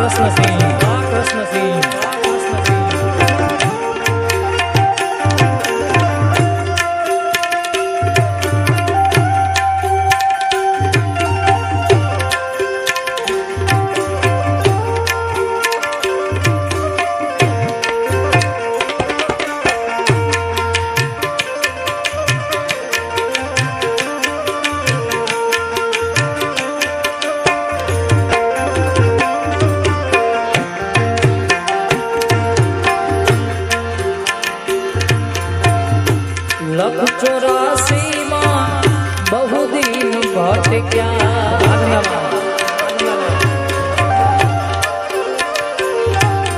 કૃષ્ણસિંહ કૃષ્ણસિંહ લખ ચોરાસી માં બહુ દિન ભટક્યા